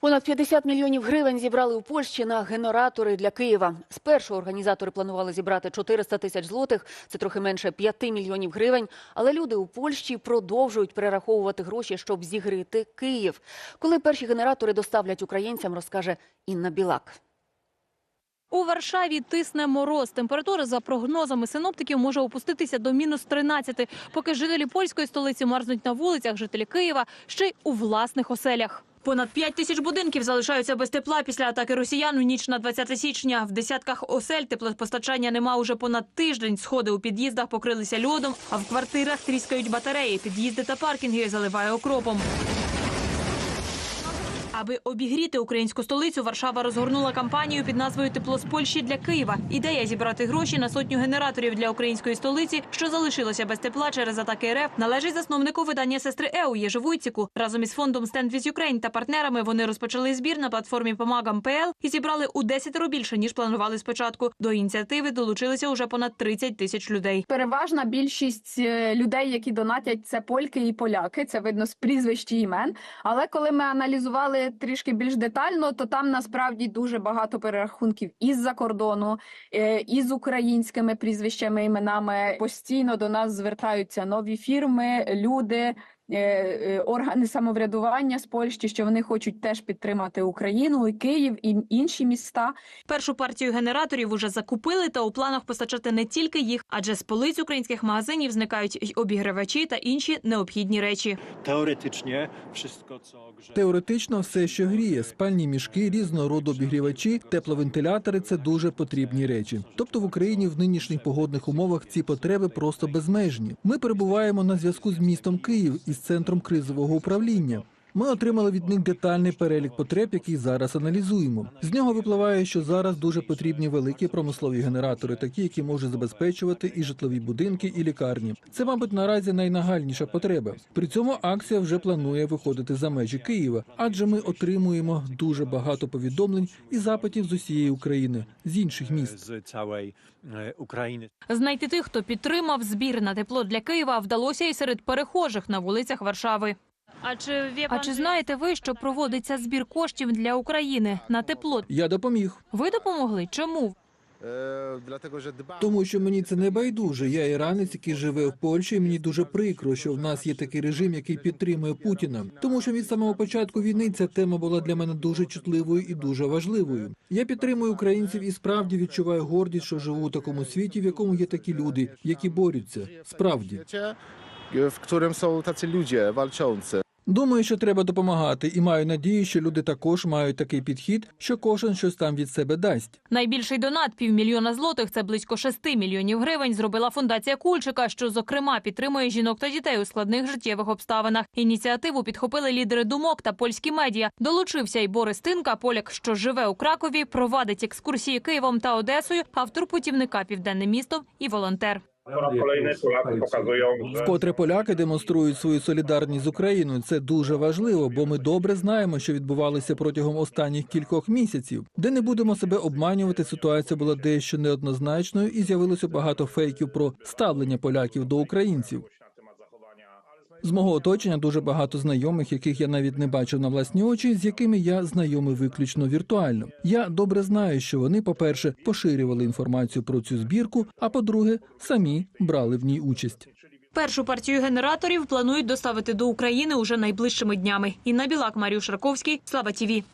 Понад 50 мільйонів гривень зібрали у Польщі на генератори для Києва. Спершу організатори планували зібрати 400 тисяч злотих, це трохи менше 5 мільйонів гривень. Але люди у Польщі продовжують перераховувати гроші, щоб зігріти Київ. Коли перші генератори доставлять українцям, розкаже Інна Білак. У Варшаві тисне мороз. Температура за прогнозами синоптиків може опуститися до мінус 13. Поки жителі польської столиці мерзнуть на вулицях, жителі Києва ще й у власних оселях. Понад 5 тисяч будинків залишаються без тепла після атаки росіян у ніч на 20 січня. В десятках осель теплопостачання нема уже понад тиждень. Сходи у під'їздах покрилися льодом, а в квартирах тріскають батареї. Під'їзди та паркінги заливає окропом. Аби обігріти українську столицю, Варшава розгорнула кампанію під назвою Тепло з Польщі для Києва. Ідея зібрати гроші на сотню генераторів для української столиці, що залишилося без тепла через атаки РФ, належить засновнику видання сестри Еу Єжи Вуйціку. Разом із фондом Stand with Ukraine та партнерами вони розпочали збір на платформі Помагам.пл і зібрали у 10 більше ніж планували спочатку. До ініціативи долучилися уже понад 30 тисяч людей. Переважна більшість е, людей, які донатять, це польки і поляки. Це видно з прізвищ і імен. Але коли ми аналізували трішки більш детально, то там насправді дуже багато перерахунків із-за кордону, е, із українськими прізвищами, іменами. Постійно до нас звертаються нові фірми, люди. Е, е, Органи самоврядування з Польщі, що вони хочуть теж підтримати Україну і Київ і інші міста. Першу партію генераторів уже закупили та у планах постачати не тільки їх, адже з полиць українських магазинів зникають й обігрівачі та інші необхідні речі. Co. Теоретично все, що гріє, спальні мішки, різного роду обігрівачі, тепловентилятори це дуже потрібні речі. Тобто в Україні в нинішніх погодних умовах ці потреби просто безмежні. Ми перебуваємо на зв'язку з містом Київ із центром кризового управління. Ми отримали від них детальний перелік потреб, який зараз аналізуємо. З нього випливає, що зараз дуже потрібні великі промислові генератори, такі, які можуть забезпечувати і житлові будинки, і лікарні. Це, мабуть, наразі найнагальніша потреба. При цьому акція вже планує виходити за межі Києва, адже ми отримуємо дуже багато повідомлень і запитів з усієї України, з інших міст. Знайти тих, хто підтримав збір на тепло для Києва, вдалося і серед перехожих на вулицях Варшави. А чи, знаєте ви, що проводиться збір коштів для України на тепло? Я допоміг. Ви допомогли? Чому? Е, Тому що мені це не байдуже. Я іранець, який живе в Польщі, і мені дуже прикро, що в нас є такий режим, який підтримує Путіна. Тому що від самого початку війни ця тема була для мене дуже чутливою і дуже важливою. Я підтримую українців і справді відчуваю гордість, що живу у такому світі, в якому є такі люди, які борються. Справді w którym są tacy ludzie walczący. думаю, що треба допомагати, і маю надію, що люди також мають такий підхід, що кожен щось там від себе дасть. Найбільший донат півмільйона злотих це близько 6 мільйонів гривень. Зробила фундація Кульчика, що зокрема підтримує жінок та дітей у складних життєвих обставинах. Ініціативу підхопили лідери думок та польські медіа. Долучився й Борис Тинка, поляк, що живе у Кракові, провадить екскурсії Києвом та Одесою, автор путівника Південне місто і волонтер. Po raz kolejny Polacy pokazują, że Вкотре поляки демонструють свою солідарність з Україною. Це дуже важливо, бо ми добре знаємо, що відбувалося протягом останніх кількох місяців. Де не будемо себе обманювати, ситуація була дещо неоднозначною, і з'явилося багато фейків про ставлення поляків до українців. З мого оточення дуже багато знайомих, яких я навіть не бачив на власні очі, з якими я знайомий виключно віртуально. Я добре знаю, що вони, по-перше, поширювали інформацію про цю збірку, а по-друге, самі брали в ній участь. Першу партію генераторів планують доставити до України уже найближчими днями. Інна Білак, Марію Шарковський, Слава Тіві.